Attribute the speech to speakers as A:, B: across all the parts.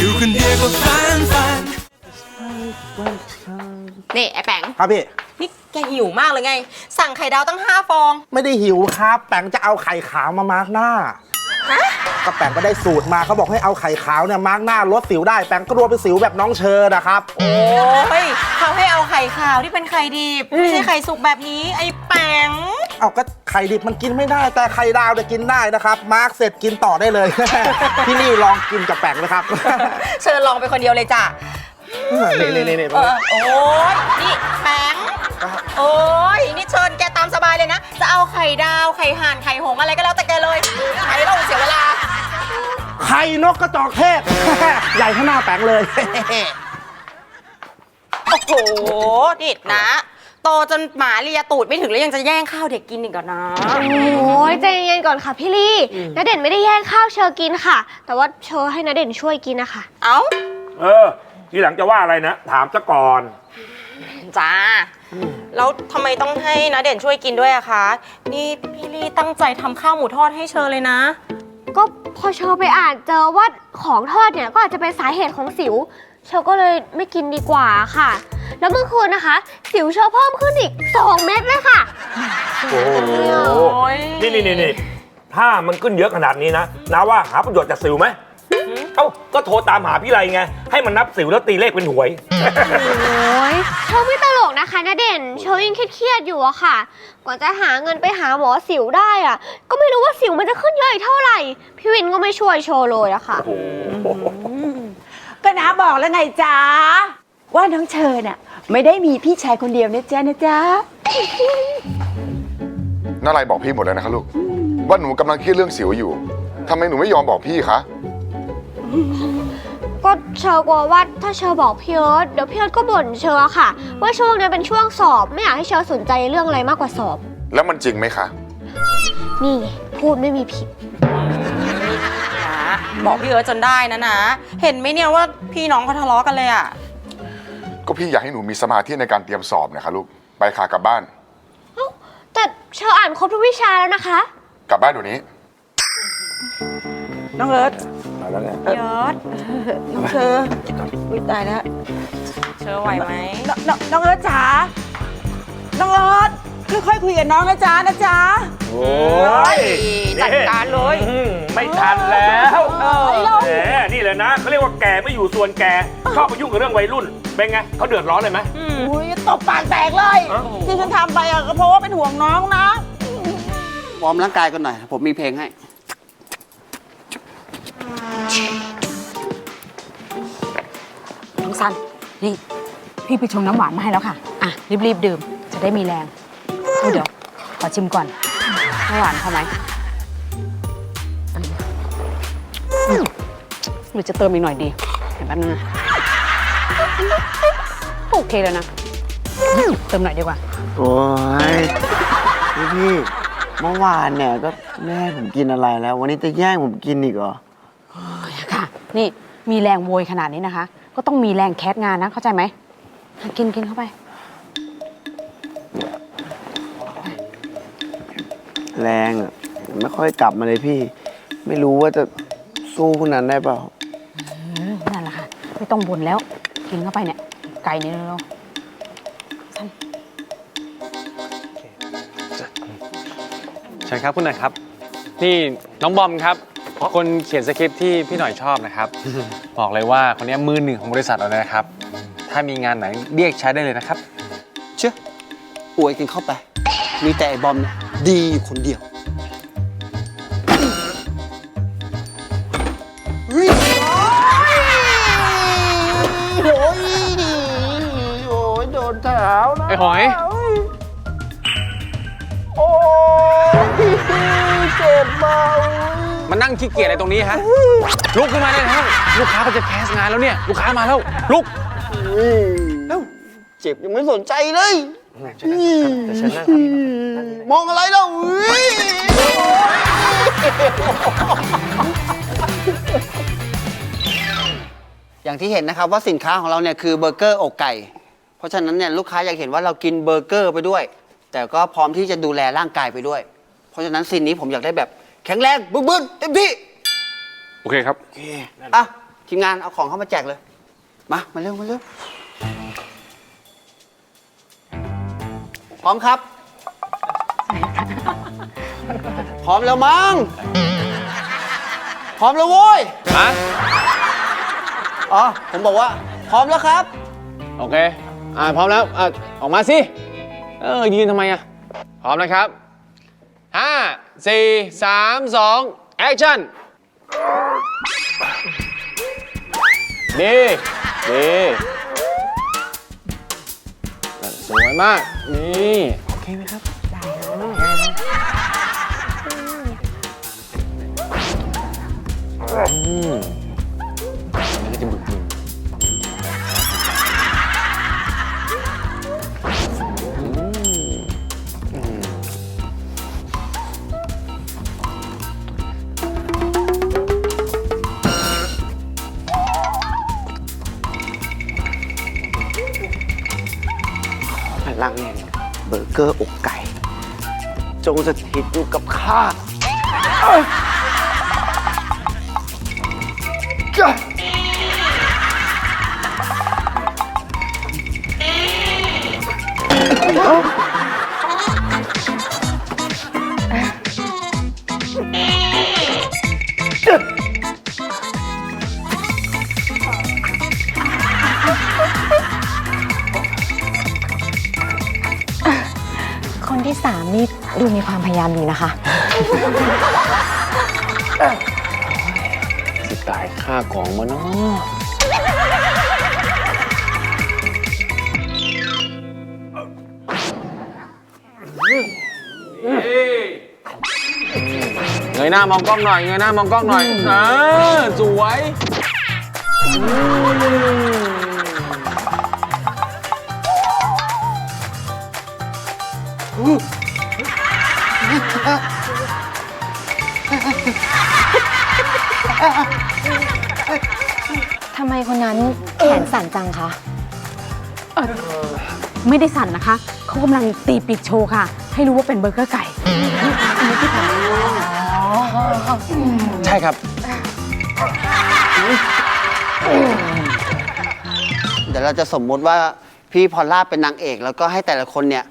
A: อยู่คนเดียวก็ฟันฟัน
B: นี่ไอ้แปง
C: ครับพี่
B: นี่แกหิวมากเลยไง สั่งไข่ดาวตั้ง5ฟอง
C: ไม่ได้หิวครับ แปงจะเอาไข่ขาวมามาร์กหน้าก็แปงก็ได้สูตรมาเขาบอกให้เอาไข่ขาวเนี่ยมาร์กหน้าลดสิวได้แปงก็รวมเป็นสิวแบบน้องเชอนะครับ
B: โอ้ยเขาให้เอาไข่ขาวที่เป็นไข่ดิบไม่ใช่ไข่สุกแบบนี้ ไอ้แปง
C: เอาก็ไข่ดิบมันกินไม่ได้ แต่ไข่ดาวเนี่ยกินได้นะครับ มาร์กเสร็จกินต่อได้เลยพี่นี่ลองกินกับแปงนะครับ
B: เชิญลองไปคนเดียวเลยจ้ะ
C: นี่นี่นี่นี่
B: เออโอ้ยนี่แปงโอ้ยนี่เชิญแกตามสบายเลยนะ จะเอาไข่ดาวไข่ห่านไข่หงส์อะไรก็แล้วแต่แกเลยไข่ต้องเสียเวลา
C: ไข่นกกระจอกเทศ ใหญ่ข้างหน้าแปงเลย
B: โอ้โหดิดนะ โตจนหมาเลียตูดไม่ถึงแล้วยังจะแย่งข้าวเด็กกินอีกก่อนนะ
D: โอ้ยใจเย็นๆก่อนค่ะพี่ลี่ณเด่นไม่ได้แย่งข้าวเชอกินค่ะ แต่ว่าเชอให้ณเด่นช่วยกินนะคะ
B: เอ้า
E: เออ ทีหลังจะว่าอะไรนะ ถามซะก่อน
B: จ้า แล้วทำไมต้องให้นะเด่นช่วยกินด้วยอะคะ นี่พี่ลี่ตั้งใจทำข้าวหมูทอดให้เชอเลยนะ
D: ก็พอเชอไปอ่านเจอว่าของทอดเนี่ยก็อาจจะเป็นสาเหตุของสิว เชอก็เลยไม่กินดีกว่าค่ะ แล้วเมื่อคืนนะคะ สิวเชอเพิ่มขึ้นอีก 2 เม็ดเลยค่ะ
E: โอ้โห
B: โอ้ย
E: นี่นี่นี่นี่ถ้ามันขึ้นเยอะขนาดนี้นะนาว่าหาประโยชน์จากสิวไหมเอ้าก็โทรตามหาพี่ไรไง ให้มันนับสิวแล้วตีเลขเป็นหวย
D: โอ้ยเชอไม่ตลกนะคะณเด่นเชอยังเครียดๆอยู่อะค่ะกว่าจะหาเงินไปหาหมอสิวได้อะก็ไม่รู้ว่าสิวมันจะขึ้นเยอะอีกเท่าไหร่ พี่วินก็ไม่ช่วยโชว์เลยอะค่ะ
F: ก็น้าบอกแล้วไงจ๊ะว่าน้องเชอน่ะไม่ได้มีพี่ชายคนเดียวนะจ๊ะนะจ๊ะ
G: น้าไรบอกพี่หมดแล้วนะคะลูก ว่าหนูกำลังเครียดเรื่องสิวอยู่ทำไมหนูไม่ยอมบอกพี่คะ
D: ก็เชอกลัวว่าถ้าเชอบอกพี่เอิร์ธเดี๋ยวพี่เอิร์ธก็บ่นเชอค่ะ ว่าช่วงนี้เป็นช่วงสอบไม่อยากให้เชอสนใจเรื่องอะไรมากกว่าสอบ
G: แล้วมันจริงไหมคะ
D: นี่ไงพูดไม่มีผิด
B: นะ บอกพี่เอิร์ธจนได้นะนะ เห็นไหมเนี่ยว่าพี่น้องเขาทะเลาะกันเลยอะ
G: ก็พี่อยากให้หนูมีสมาธิในการเตรียมสอบนะคะลูก ไปค่ะกลับบ้าน
D: แต่เชออ่านครบทุกวิชาแล้วนะคะ
G: กลับบ้านเดี๋ยวนี้
F: น้องเอิร์ธ
E: มาแล้วไง
B: พี่เอิร์ธ
F: น้องเชออุ้ยตายแล้ว
B: เชอไหวไหม
F: นน้องน้องเอิร์ธจ๋าน้องเอิร์ธ ค่อยๆคุยกับน้องนะจ๊ะนะจ๊ะ
E: โอ้ย
B: จัดการเลย
E: อืมไม่ทันแล้ว
F: เออ
E: แหมนี่แหละนะเขาเรียกว่าแก่ไม่อยู่ส่วนแก่ชอบไปยุ่งกับเรื่องวัยรุ่น เป็นไงเขาเดือดร้อนเลยไหม
F: อุ้ยตบปากแตกเลยที่ฉันทำไปอะก็เพราะว่าเป็นห่วงน้องนะ
H: วอร์มร่างกายกันหน่อย ผมมีเพลงให้
I: น้องซัน นี่ พี่ไปชงน้ำหวานมาให้แล้วค่ะ อะ รีบๆ ดื่ม จะได้มีแรง เอาเดี๋ยว ขอชิมก่อนน้ำหวานพอไหมอืมหรือจะเติมอีกหน่อยดี เห็นแป๊บนึงนะโอเคแล้วนะ เติมหน่อยดีกว่า
H: โอ้ยพี่พี่เมื่อวานเนี่ยก็แม่ให้ผมกินอะไรแล้ว วันนี้จะแย่งผมกินอีกเหรอ
I: ค่ะ นี่มีแรงโวยขนาดนี้นะคะ ก็ต้องมีแรงแคสงานนะเข้าใจไหมอะกินกินเข้าไป
H: แรงอะไม่ค่อยกลับมาเลยพี่ ไม่รู้ว่าจะสู้คนนั้นได้เปล่า
I: อืมนั่นแหละค่ะ ไม่ต้องบ่นแล้ว กินเข้าไปเนี่ย ไก่นี่เร็ว
J: เชิญครับคุณหน่อยครับ นี่น้องบอมครับ คนเขียนสคริปต์ที่พี่หน่อยชอบนะครับ บอกเลยว่าคนนี้มือหนึ่งของบริษัทเราเลยนะครับ ถ้ามีงานไหนเรียกใช้ได้เลยนะครับ
H: เชื่ออวยกันเข้าไป มีแต่ไอ้บอมเนี่ย ดีอยู่คนเดียวเฮ้ยโอ้ยโอ้ยโดนเท้านะ
J: ไอ้หอย
H: โอ้ยเจ็บมาก
J: มานั่งขี้เกียจอะไรตรงนี้ฮะ ลุกขึ้นมาเลยนะครับลูกค้าก็จะแคสงานแล้วเนี่ย ลูกค้ามาแล้ว ลุก
H: เอ้าเจ็บยังไม่สนใจเลย มองอะไรเราเฮ้ยอย่างที่เห็นนะครับว่าสินค้าของเราเนี่ยคือเบอร์เกอร์อกไก่ เพราะฉะนั้นเนี่ยลูกค้าอยากเห็นว่าเรากินเบอร์เกอร์ไปด้วย แต่ก็พร้อมที่จะดูแลร่างกายไปด้วย เพราะฉะนั้นซีนนี้ผมอยากได้แบบแข็งแรงบึ้นๆเต็มที่
J: โอเคครับ
H: อะทีมงานเอาของเข้ามาแจกเลย มา มาเร็วมาเร็ว พร้อมครับ พร้อมแล้วมั้ง พร้อมแล้วโว้ย
J: ฮะ
H: อ๋อ ผมบอกว่า พร้อมแล้วครับ
J: โอเค อ่าพร้อมแล้วอ่าออกมาสิ เออยืนทำไมอะ พร้อมนะครับ5 4 3 2 action ดี ดี สวยมาก นี่ โอเคไหมครับได้อืมอั
H: เกอร์อกไก่ จงสถิตอยู่กับข้า
K: คน ดูมีความพยายามดีนะคะ
J: สิตายค่าของมาเนาะเงยหน้ามองกล้องหน่อย เงยหน้ามองกล้องหน่อย เออ สวยอืม
K: ทำไมคนนั้นแขนสั่นจังคะ
I: ไม่ได้สั่นนะคะ เขากำลังตีปีกโชว์ค่ะ ให้รู้ว่าเป็นเบอร์เกอร์ไก่
J: ใช่ครับ
H: เดี๋ยวเราจะสมมุติว่าพี่พอลล่าเป็นนางเอก แล้วก็ให้แต่ละคนเนี่ย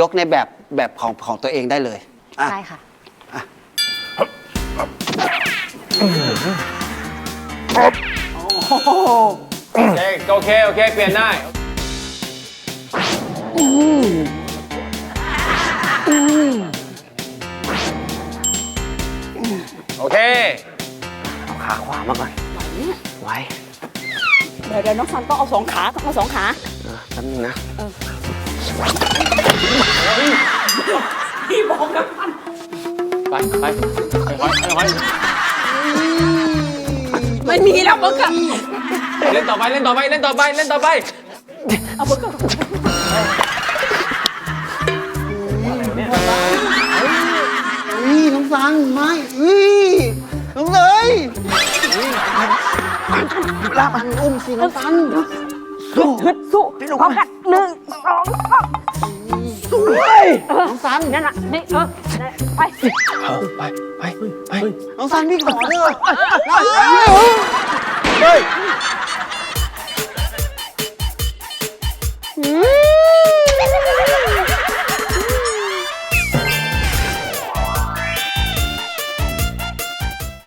H: ยกในแบบแบบของของตัวเองได้เลยอะ
K: ได้ค่ะ
J: เคโอเค โอเค เปลี่ยนได้โอเค
H: ขาขวามาก่อนไว้
I: เดี๋ยวเดี๋ยวน้องซันต้องเอาสองขาต้องเอาสองขา
H: เออแป๊บนึงนะ
J: ไป ไปค่อยๆค่อย
I: ไม่มีแล้วเบอร์เกอร์
J: ๆเล่นต่อไปเล่นต่อไปเล่นต่อไปเล่นต่อไป
I: เอาเบอร์เกอร์
H: อุ้ยน้องซันไม่อุ้ยน้องเลยลากมันอุ้มสิน้องซัน
I: ฮึดสู้พร้อมกันหนึ่งสองสาม
H: สวย น้องซัน
I: นั่นน่ะนี่เออไป
J: เอาไปไปไป
H: น้องซันพี่ขอเถอะ
L: เฮ้ย